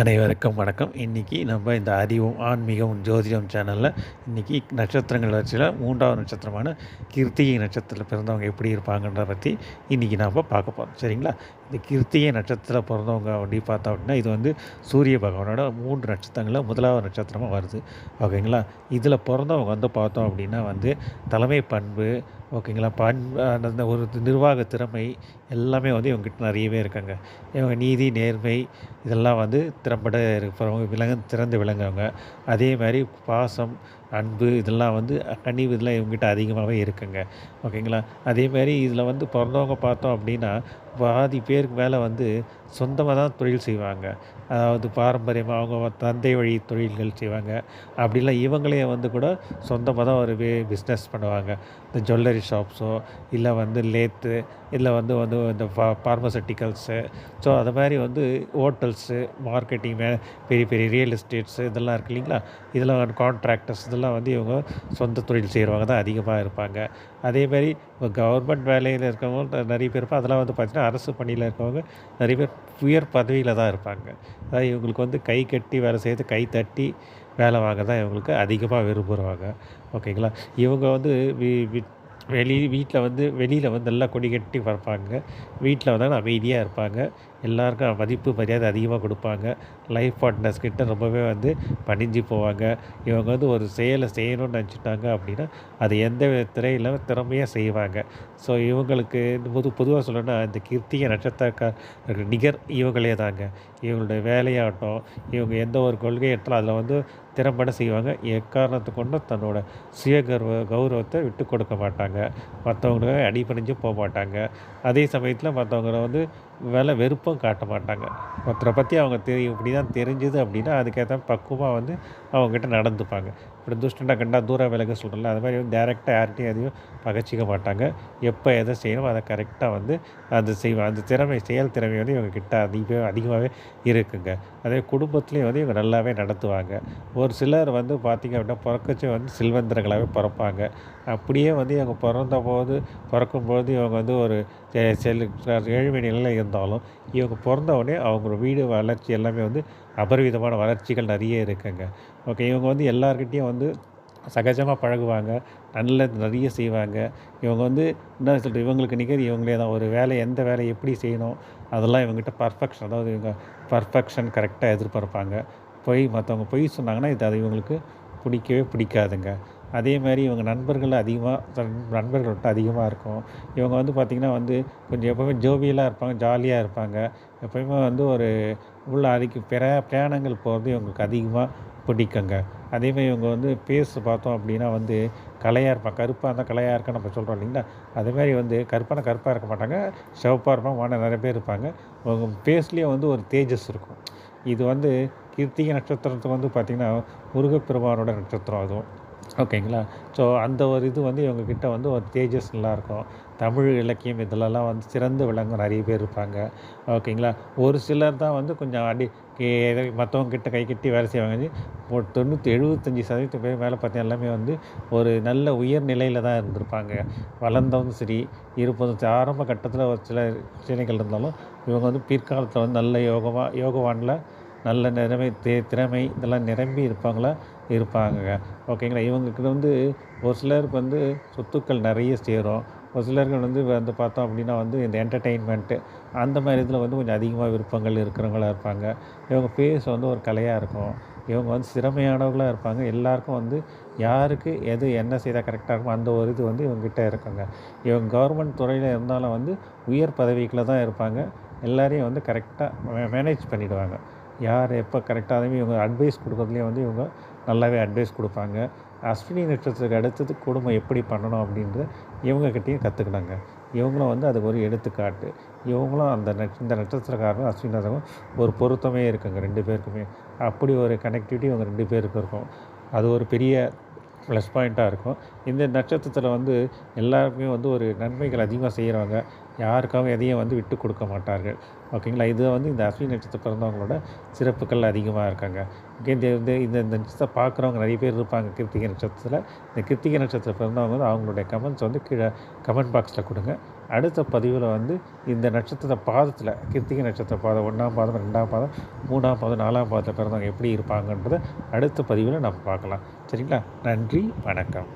அனைவருக்கும் வணக்கம். இன்றைக்கி நம்ம இந்த அறிவும் ஆன்மீகம் ஜோதிடம் சேனலில் இன்றைக்கி நட்சத்திரங்கள் வச்சில் மூன்றாவது நட்சத்திரமான கிருத்திகை நட்சத்திரத்தில் பிறந்தவங்க எப்படி இருப்பாங்கன்றத பற்றி இன்றைக்கி நாம் பார்க்க போகிறோம் சரிங்களா? இந்த கிருத்திகை நட்சத்திரத்தில் பிறந்தவங்க அப்படி பார்த்தோம் அப்படின்னா இது வந்து சூரிய பகவானோட மூன்று நட்சத்திரங்களில் முதலாவது நட்சத்திரமாக வருது. ஓகேங்களா? இதில் பிறந்தவங்க வந்து பார்த்தோம் அப்படின்னா வந்து தலைமை பண்பு ஓகேங்களா? பண் அந்த ஒரு நிர்வாக திறமை எல்லாமே வந்து இவங்ககிட்ட நிறையவே இருக்காங்க. இவங்க நீதி நேர்மை இதெல்லாம் வந்து திறம்பட இருக்கிறவங்க விலங்கு திறந்து விளங்குறவங்க. அதே மாதிரி பாசம் அன்பு இதெல்லாம் வந்து கனிவு இதெல்லாம் இவங்ககிட்ட அதிகமாகவே இருக்குங்க. ஓகேங்களா? அதே மாதிரி இதில் வந்து பிறந்தவங்க பார்த்தோம் அப்படின்னா பாதி பேருக்கு மேலே வந்து சொந்தமாக தான் தொழில் செய்வாங்க. அதாவது பாரம்பரியமாக அவங்க தந்தை வழி தொழில்கள் செய்வாங்க. அப்படிலாம் இவங்களே வந்து கூட சொந்தமாக தான் ஒரு பிஸ்னஸ் பண்ணுவாங்க. இந்த ஜுவல்லரி ஷாப்ஸோ இல்லை வந்து லேத்து இல்லை வந்து வந்து இந்த ஃபா ஃபார்மசூட்டிக்கல்ஸு ஸோ அது மாதிரி வந்து ஹோட்டல்ஸு மார்க்கெட்டிங் பெரிய பெரிய ரியல் எஸ்டேட்ஸு இதெல்லாம் இருக்குது இல்லைங்களா? இதெல்லாம் கான்ட்ராக்டர்ஸ் இதெல்லாம் வந்து இவங்க சொந்த தொழில் செய்கிறவங்க தான் அதிகமாக இருப்பாங்க. அதே மாதிரி கவர்மெண்ட் வேலையில் இருக்கவங்க நிறைய பேர் இருப்பாங்க அதெல்லாம் வந்து பார்த்திங்கன்னா அரசு பணியில் இருக்கவங்க நிறைய பேர் உயர் பதவியில் தான் இருப்பாங்க. அதாவது இவங்களுக்கு வந்து கை கட்டி வேலை செய்து கை தட்டி வேலை வாங்க தான் இவங்களுக்கு அதிகமாக விரும்புகிறாங்க ஓகேங்களா? இவங்க வந்து வெளி வீட்டில் வந்து வெளியில் வந்து நல்லா கொடி கட்டி பறப்பாங்க வீட்டில் வந்தாலும் அமைதியாக இருப்பாங்க. எல்லாருக்கும் மதிப்பு மரியாதை அதிகமாக கொடுப்பாங்க. லைஃப் பார்ட்னர்ஸ் கிட்ட ரொம்பவே வந்து பணிஞ்சு போவாங்க. இவங்க வந்து ஒரு செயலை செய்யணும்னு நினச்சிட்டாங்க அப்படின்னா அது எந்த திரையில் திறமையாக செய்வாங்க. ஸோ இவங்களுக்கு பொது பொதுவாக சொல்லணும்னா இந்த கிருத்திக நட்சத்திரக்கார நிகர் இவங்களே தாங்க. இவங்களுடைய வேலையாகட்டும் இவங்க எந்த ஒரு கொள்கை எடுத்தாலும் அதில் வந்து திறம்பட செய்வாங்க. எக்காரணத்தை கொண்டும் தன்னோட சுய கர்வ கௌரவத்தை விட்டு கொடுக்க மாட்டாங்க. மற்றவங்களுக்கு அடிபணிஞ்சு போக மாட்டாங்க. அதே சமயத்தில் மற்றவங்கள வந்து மேலே பக்குவம் காட்ட மாட்டாங்க. ஒருத்தரை பற்றி அவங்க தெரியும் இப்படி தான் தெரிஞ்சுது அப்படின்னா அதுக்கேற்ற பக்குவமாக வந்து அவங்ககிட்ட நடந்துப்பாங்க. இப்படி துஷ்டண்டா கண்டா தூர விலக சொல்கிறல அது மாதிரி வந்து டேரெக்டாக யார்கிட்டையும் எதையும் பகச்சிக்க மாட்டாங்க. எப்போ எதை செய்யணும் அதை கரெக்டாக வந்து அது செய்வாங்க அந்த திறமை செயல் திறமை வந்து இவங்க கிட்ட அதிக அதிகமாகவே இருக்குங்க. அதே குடும்பத்துலேயும் வந்து இவங்க நல்லாவே நடத்துவாங்க. ஒரு சிலர் வந்து பார்த்திங்க அப்படின்னா பிறக்கச்சே வந்து செல்வந்தர்களாகவே பிறப்பாங்க. அப்படியே வந்து இவங்க பிறந்த போது பிறக்கும்போது இவங்க வந்து ஒரு செல் ஏழ்மை நிலையில் இருந்தாலும் இவங்க பிறந்த உடனே அவங்க வீடு வளர்ச்சி எல்லாமே வந்து அபரிவிதமான வளர்ச்சிகள் நிறைய இருக்குங்க. ஓகே இவங்க வந்து எல்லாருக்கிட்டேயும் வந்து சகஜமாக பழகுவாங்க நல்ல நிறைய செய்வாங்க. இவங்க வந்து என்ன சொல்கிறது இவங்களுக்கு நிகர் இவங்களே தான். ஒரு வேலை எந்த வேலை எப்படி செய்யணும் அதெல்லாம் இவங்ககிட்ட பர்ஃபெக்ஷன் அதாவது இவங்க பர்ஃபெக்ஷன் கரெக்டாக எதிர்பார்ப்பாங்க. பொய் மற்றவங்க பொய் சொன்னாங்கன்னா இது அது இவங்களுக்கு பிடிக்கவே பிடிக்காதுங்க. அதே மாதிரி இவங்க நண்பர்கள் அதிகமாக நண்பர்கள் விட்டு அதிகமாக இருக்கும். இவங்க வந்து பார்த்திங்கன்னா வந்து கொஞ்சம் எப்போவுமே ஜோவியலாக இருப்பாங்க ஜாலியாக இருப்பாங்க. எப்போயுமே வந்து ஒரு உள்ள அதுக்கு பிற பிரயாணங்கள் போகிறது இவங்களுக்கு அதிகமாக பிடிக்குங்க. அதேமாதிரி இவங்க வந்து பேச பார்த்தோம் அப்படின்னா வந்து கலையாக இருப்பாங்க. கருப்பாக இருந்தால் கலையாக இருக்க நம்ம சொல்கிறோம் இல்லைங்களா? அதேமாதிரி வந்து கருப்பான கருப்பாக இருக்க மாட்டாங்க. சிவப்பாக இருப்பாங்க வான நிறைய பேர் இருப்பாங்க. அவங்க பேஸ்லேயே வந்து ஒரு தேஜஸ் இருக்கும். இது வந்து கிருத்திகை நட்சத்திரத்துக்கு வந்து பார்த்திங்கன்னா முருகப்பெருமானோட நட்சத்திரம் அதுவும். ஓகேங்களா? ஸோ அந்த ஒரு இது வந்து இவங்கக்கிட்ட வந்து ஒரு தேஜஸ் நல்லாயிருக்கும் தமிழ் இலக்கியம் இதிலலாம் வந்து சிறந்து விளங்க நிறைய பேர் இருப்பாங்க. ஓகேங்களா? ஒரு சிலர் தான் வந்து கொஞ்சம் அடி மற்றவங்கக்கிட்ட கை கட்டி வேலை செய்வாங்க. ஒரு தொண்ணூற்றி எழுபத்தஞ்சி சதவீதம் பேர் மேலே பார்த்தீங்கன்னா எல்லாமே வந்து ஒரு நல்ல உயர் நிலையில் தான் இருந்திருப்பாங்க. வளர்ந்தவங்க சரி இருப்பதும் ஆரம்ப கட்டத்தில் ஒரு சில பிரச்சனைகள் இருந்தாலும் இவங்க வந்து பிற்காலத்தில் வந்து நல்ல யோகமாக யோகவானில் நல்ல நிறமை தே திறமை இதெல்லாம் நிரம்பி இருப்பாங்களா? இருப்பாங்க. ஓகேங்களா? இவங்கக்கிட்ட வந்து ஒரு சிலருக்கு வந்து சொத்துக்கள் நிறைய சேரும். ஒரு சிலர்கள் வந்து வந்து பார்த்தோம் அப்படின்னா வந்து இந்த என்டர்டெயின்மெண்ட்டு அந்த மாதிரி இதில் வந்து கொஞ்சம் அதிகமாக விருப்பங்கள் இருக்கிறவங்களா இருப்பாங்க. இவங்க ஃபேஸ் வந்து ஒரு கலையாக இருக்கும். இவங்க வந்து சிறமையானவர்களாக இருப்பாங்க. எல்லாருக்கும் வந்து யாருக்கு எது என்ன செய்தால் கரெக்டாக இருக்கும் அந்த ஒரு இது வந்து இவங்ககிட்ட இருக்குங்க. இவங்க கவர்மெண்ட் துறையில் இருந்தாலும் வந்து உயர் பதவிக்குள்ளே தான் இருப்பாங்க. எல்லாரையும் வந்து கரெக்டாக மேனேஜ் பண்ணிவிடுவாங்க யார் எப்போ கரெக்டாக இவங்க அட்வைஸ் கொடுக்குறதுலேயும் வந்து இவங்க நல்லாவே அட்வைஸ் கொடுப்பாங்க. அஸ்வினி நட்சத்திரத்துக்கு அடுத்தது குடும்பம் எப்படி பண்ணணும் அப்படின்றது இவங்கக்கிட்டேயும் கற்றுக்கினாங்க இவங்களும் வந்து அதுக்கு ஒரு எடுத்துக்காட்டு. இவங்களும் அந்த நட் இந்த நட்சத்திரக்காரரும் அஸ்வினி ஒரு பொருத்தமே இருக்குங்க ரெண்டு பேருக்குமே. அப்படி ஒரு கனெக்டிவிட்டி இவங்க ரெண்டு பேருக்கு இருக்கும். அது ஒரு பெரிய ப்ளஸ் பாயிண்ட்டாக இருக்கும். இந்த நட்சத்திரத்தில் வந்து எல்லாருக்குமே வந்து ஒரு நன்மைகள் அதிகமாக செய்கிறவங்க யாருக்காகவும் எதையும் வந்து விட்டு கொடுக்க மாட்டார்கள். ஓகேங்களா இது வந்து இந்த அஸ்வினி நட்சத்திரம் பிறந்தவங்களோட சிறப்புகள் அதிகமாக இருக்காங்க. ஓகே இந்த இந்த இந்த இந்த நட்சத்திரம் பார்க்குறவங்க நிறைய பேர் இருப்பாங்க கிருத்திகை நட்சத்திரத்தில். இந்த கிருத்திகை நட்சத்திரம் பிறந்தவங்க வந்து அவங்களுடைய கமெண்ட்ஸ் வந்து கீழே கமெண்ட் பாக்ஸில் கொடுங்க. அடுத்த பதிவில் வந்து இந்த நட்சத்திர பாதத்தில் கிருத்திகை நட்சத்திர பாதம் ஒன்றாம் பாதம் ரெண்டாம் பாதம் மூணாம் பாதம் நாலாம் பாதத்தில் பிறந்தவங்க எப்படி இருப்பாங்கன்றதை அடுத்த பதிவில் நம்ம பார்க்கலாம். சரிங்களா? நன்றி வணக்கம்.